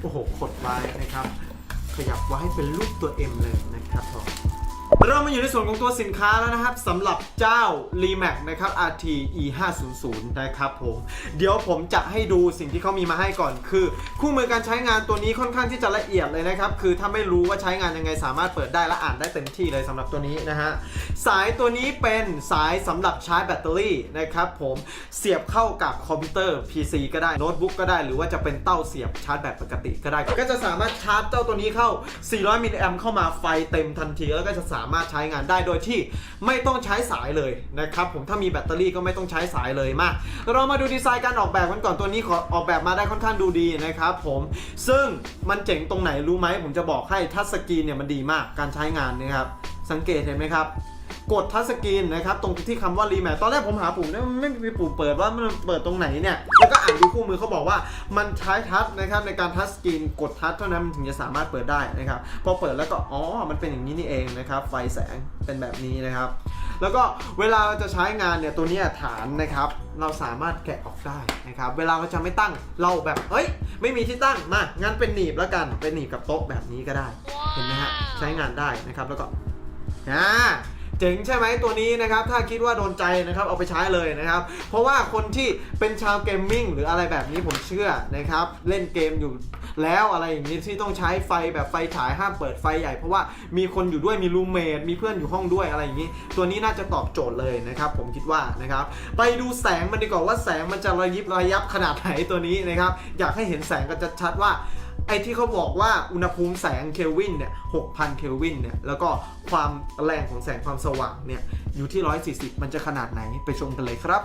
โอ้โหขดไว้นะครับ ขยับไว้ให้เป็นรูปตัว M เลยนะครับผม เรามาอยู่ในส่วนของตัวสินค้าแล้วนะครับสำหรับเจ้า r e m a x นะครับ RT E 5 0 0นะครับผม เดี๋ยวผมจะให้ดูสิ่งที่เขามีมาให้ก่อน คือ คู่มือการใช้งานตัวนี้ค่อนข้างที่จะละเอียดเลยนะครับ คือถ้าไม่รู้ว่าใช้งานยังไงสามารถเปิดได้และอ่านได้เต็มที่เลยสำหรับตัวนี้นะฮะ สายตัวนี้เป็นสายสำหรับชาร์จแบตเตอรี่นะครับผม เสียบเข้ากับคอมพิวเตอร์ PC ก็ได้โน้ตบุ๊กก็ได้ หรือว่าจะเป็นเต้าเสียบชาร์จแบตปกติก็ได้ ก็จะสามารถชาร์จเจ้าตัวนี้เข้า 400มิลลิแอมเข้ามาไฟเต็มทันทีแล้วก็จะสามารถใช้งานได้โดยที่ไม่ต้องใช้สายเลยนะครับผมถ้ามีแบตเตอรี่ก็ไม่ต้องใช้สายเลยมาเรามาดูดีไซน์การออกแบบกันก่อนตัวนี้ขอออกแบบมาได้ค่อนข้างดูดีนะครับผมซึ่งมันเจ๋งตรงไหนรู้ไหมผมจะบอกให้ทัชสกรีนเนี่ยมันดีมากการใช้งานนะครับสังเกตเห็นไหมครับ กดทัชสกรีนนะครับตรงที่คำว่ารีแมทตอนแรกผมหาปุ่มเนี่ยมันไม่มีปุ่มเปิดว่ามันเปิดตรงไหนเนี่ยแล้วก็อ่านดูคู่มือเขาบอกว่ามันใช้ทัชนะครับในการทัชสกรีนกดทัชเท่านั้นมันถึงจะสามารถเปิดได้นะครับพอเปิดแล้วก็อ๋อมันเป็นอย่างนี้นี่เองนะครับไฟแสงเป็นแบบนี้นะครับ แล้วก็เวลาเราจะใช้งานเนี่ยตัวนี้ฐานนะครับเราสามารถแกะออกได้นะครับเวลาเราจะไม่ตั้งเราแบบเอ้ยไม่มีที่ตั้งมางั้นเป็นหนีบแล้วกันเป็นหนีบกับโต๊ะแบบนี้ก็ได้เห็นไหมฮะใช้งานได้นะครับแล้วก็อ่า เจ๋งใช่ไหมตัวนี้นะครับ ถ้าคิดว่าโดนใจนะครับเอาไปใช้เลยนะครับ เพราะว่าคนที่เป็นชาวเกมมิ่งหรืออะไรแบบนี้ผมเชื่อนะครับ เล่นเกมอยู่แล้วอะไรอย่างนี้ที่ต้องใช้ไฟแบบไฟฉายห้ามเปิดไฟใหญ่ เพราะว่ามีคนอยู่ด้วยมีรูมเมทมีเพื่อนอยู่ห้องด้วยอะไรอย่างนี้ ตัวนี้น่าจะตอบโจทย์เลยนะครับผมคิดว่านะครับ ไปดูแสงมันดีกว่าว่าแสงมันจะระยิบระยับขนาดไหนตัวนี้นะครับ อยากให้เห็นแสงกันชัดๆว่า ไอ้ที่เขาบอกว่าอุณหภูมิแสงเคลวินเนี่ย6,000เคลวินเนี่ย แล้วก็ความแรงของแสงความสว่างเนี่ย อยู่ที่ 140 มันจะขนาดไหนไปชมกันเลยครับ